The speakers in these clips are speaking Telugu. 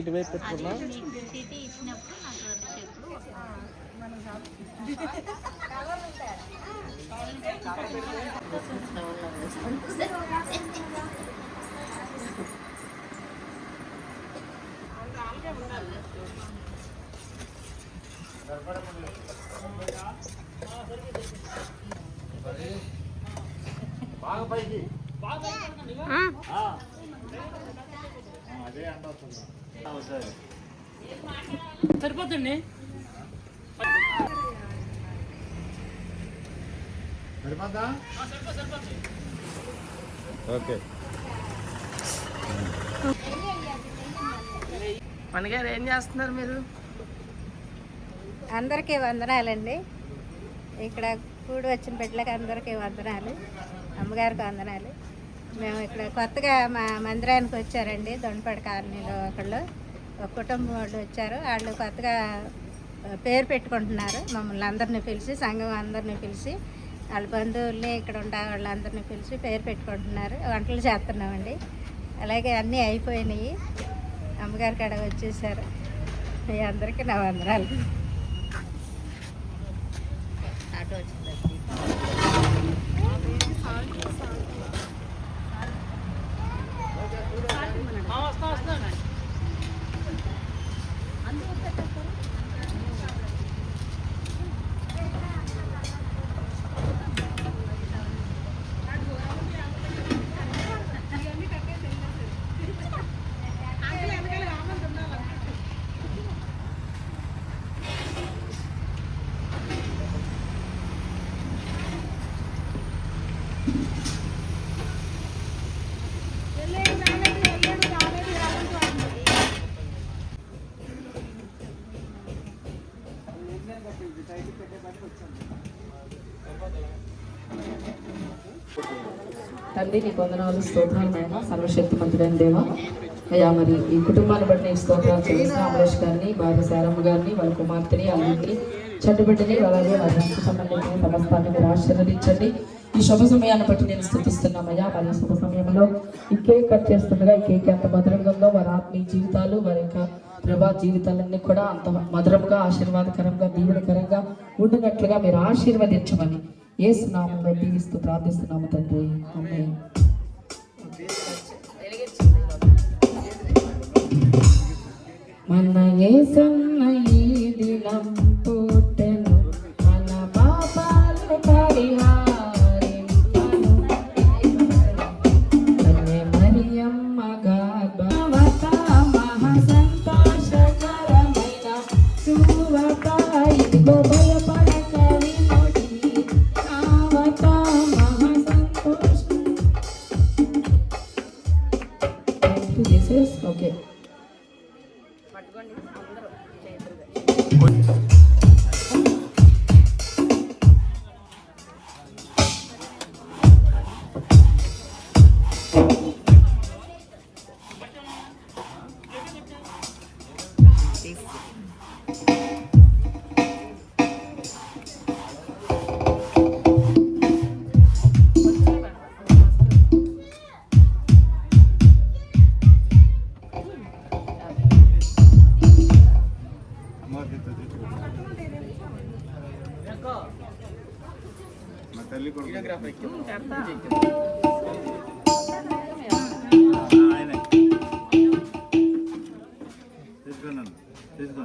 ఇటువైపు పెట్టుకున్నా? బాగా పైకి. ఆ. అదే అంటున్నా సరిపోతుంది ఓకే. మనగారు ఏం చేస్తున్నారు మీరు? అందరికీ వందనాలండి. ఇక్కడ కూడి వచ్చిన బిడ్డలకి అందరికీ వందనాలు. అమ్మగారికి వందనాలు. మేము ఇక్కడ కొత్తగా మా మందిరానికి వచ్చారండి దొండపాడు కాలనీలో ఒకళ్ళు. ఒక కుటుంబం వాళ్ళు వచ్చారు. వాళ్ళు కొత్తగా పేరు పెట్టుకుంటున్నారు. మమ్మల్ని అందరినీ పిలిచి సంఘం అందరినీ పిలిచి వాళ్ళ బంధువుల్ని ఇక్కడ ఉండే వాళ్ళందరినీ పిలిచి పేరు పెట్టుకుంటున్నారు. వంటలు చేస్తున్నామండి. అలాగే అన్నీ అయిపోయినాయి. అమ్మగారి కాడ వచ్చేసారు. మీ అందరికీ నా వందనాలు ఆటో వచ్చిందండి వస్తా వస్తా తండ్రి నీ వందనాలు స్తోత్రాలు నాయన. సర్వశక్తిమంతుడైన దేవ. అయ్యా మరి ఈ కుటుంబాన్ని బట్టి నీకు స్తోత్రాలు చేసిన అమరేష్ గారిని భార్య శారమ్మ గారిని వాళ్ళ కుమార్తెని అల్లుడిని చెడ్డబిడ్డని అలాగే వారి సంబంధించిన సమస్తాన్ని మీరు ఆశీర్వదించండి. ఈ శుభ సమయాన్ని బట్టి నేను స్థుతిస్తున్నామయ్యా మరి శుభ సమయంలో ఈ కేక్ కట్ చేస్తుండగా ఈ కేక్ ఎంత మధురంగా ఉందో వారి ఆత్మీయ జీవితాలు వారి యొక్క ప్రభా జీవితాలన్నీ కూడా అంత మధురంగా ఆశీర్వాదకరంగా దీవెనకరంగా ఉండినట్లుగా మీరు ఆశీర్వదించమని యేసు నామంలో దీవిస్తూ ప్రార్థిస్తున్నాము తండ్రి ఆమేన్. మన యేసన్న ఈ దినం పుట్టెను మన పాపాలు పరిహారింపను కన్య మరియమ్మ గర్భవత మహా సంతోషకరమైన సువత తల్లి ఆయనే. తీసుకున్నాను తీసుకో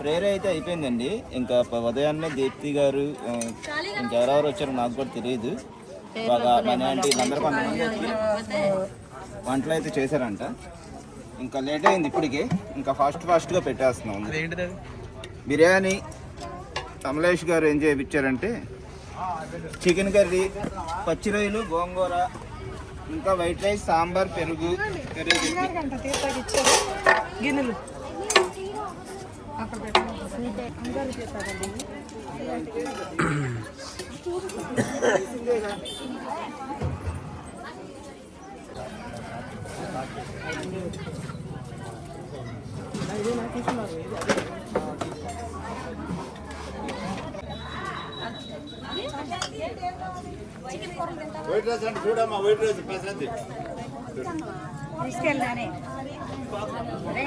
ప్రేయర్ అయితే అయిపోయిందండి. ఇంకా ఉదయాన్నే దీప్తి గారు ఇంకెవరెవరు వచ్చారో నాకు కూడా తెలియదు. బాగా మన ఆంటీ అందరూ కొంతమంది వచ్చి వంటలు అయితే చేశారంట. ఇంకా లేట్ అయింది ఇప్పటికే. ఇంకా ఫాస్ట్ ఫాస్ట్గా పెట్టేస్తున్నాం. బిర్యానీ కమలేష్ గారు ఏం చేయించారంటే చికెన్ కర్రీ పచ్చి రొయ్యలు గోంగూర ఇంకా వైట్ రైస్ సాంబార్ పెరుగు కర్రీ గిన్నెలు వైట్ రైస్ అంటే చూడమ్మా వైట్ రైస్ పెసరది తీసుకెళ్ళానే అరే.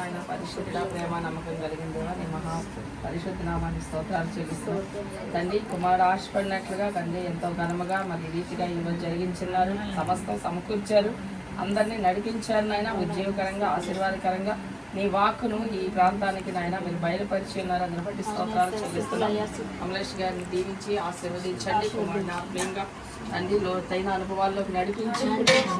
ఆయన స్తోత్రం పరిశుద్ధ ప్రేమ నమ్మకం కలిగిన దేవా నీ మహా పరిశుద్ధ నామాన్ని స్తోత్రాలు చెల్లిస్తూ తండ్రి కుమారుడు ఆశపడినట్లుగా తండ్రి ఎంతో ఘనముగా మరి రీతిగా ఈరోజు జరిగించున్నారు సమస్తం సమకూర్చారు. అందరినీ నడిపించారు నాయన ఉద్యోగకరంగా ఆశీర్వాదకరంగా నీ వాక్కును ఈ ప్రాంతానికి నాయన మీరు బయలుపరిచి ఉన్నారని బట్టి స్తోత్రాలు చెల్లిస్తున్నాం. అమలేష్ గారిని దీవించి ఆశీర్వదించండి కుమారుడు. ఆత్మీయంగా తండ్రి లోతైన అనుభవాల్లోకి నడిపించి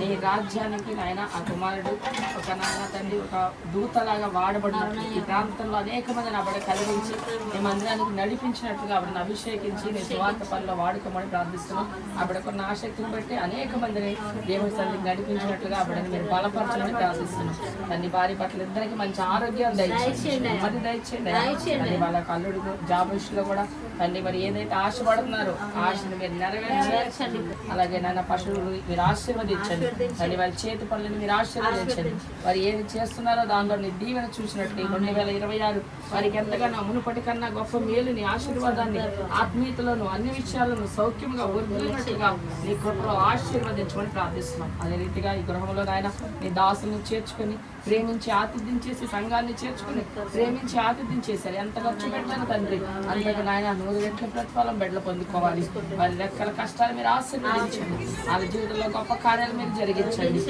నీ రాజ్యానికి నాయన ఆ కుమారుడు ఒక నాయన తండ్రి ఒక దూతలాగా వాడబడినట్లు ఈ ప్రాంతంలో అనేక మంది నా కలిగించి నీ మందిరానికి నడిపించినట్లుగా ఆవిడని అభిషేకించి నీ సువార్త పనిలో వాడుకోమని ప్రార్థిస్తున్నాం. ఆవిడకున్న ఆసక్తిని బట్టి అనేక మందిని దేవుడి సన్నిధికి నడిపించినట్లుగా ఆవిడని మీరు బలపరచమని ప్రార్థిస్తున్నాం. తన్ని భార్య పట్ల ఇద్దరికి మంచి ఆరోగ్యం దయచేయండి. నెమ్మది దయచేయండి. వాళ్ళ కల్లుడు జాబ్ విషయంలో కూడా తండ్రి మరి ఏదైతే ఆశపడుతున్నారో ఆశను మీరు నెరవేర్చండి. అలాగే నాన్న పశువులు మీరు ఆశీర్వదించండి. తండ్రి వారి చేతి పనులను మీరు ఆశీర్వదించండి. వారు ఏది చేస్తున్నారో దానిలో నీ దీవెన చూసినట్టు రెండు వేల ఇరవై ఆరు వారికి ఎంతగానో మునుపటి కన్నా గొప్ప మేలుని ఆశీర్వాదాన్ని ఆత్మీయతలను అన్ని విషయాలను సౌఖ్యంగా వర్ధిల్లినట్టుగా నీ కృపలో ఆశీర్వదించమని ప్రార్థిస్తున్నాం. అదే రీతిగా ఈ గృహంలో నాయన నీ దాసుని చేర్చుకొని ప్రేమించి ఆతిథ్యం చేసి సంఘాన్ని చేర్చుకొని ప్రేమించి ఆతిథ్యం చేశారు. ఎంత ఖర్చు పెట్టాను తండ్రి అంతకు నాయన నూరు రెట్ల ప్రతిఫలం బిడ్డలు పొందుకోవాలి. వారి లెక్కల కష్టాలు మీరు ఆశీర్వదించండి. వాళ్ళ జీవితంలో గొప్ప కార్యాలు మీరు జరిగించండి.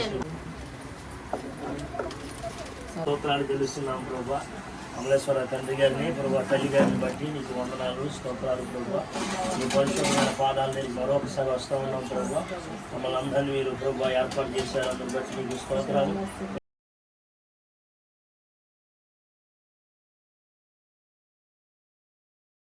స్తోత్రాలు తెలుస్తున్నాం ప్రభా. అమలేశ్వర తండ్రి గారిని ప్రభా తల్లి గారిని బట్టి నీకు వందనాలు స్తోత్రాలు ప్రభా. నీ పరిశుభ్రమైన పాదాలు నేను మరొకసారి వస్తూ ఉన్నాం ప్రభా. మమ్మల్ని అందరినీ మీరు ప్రభా ఏర్పాటు చేశారు. అందుని బట్టి నీకు స్తోత్రాలు.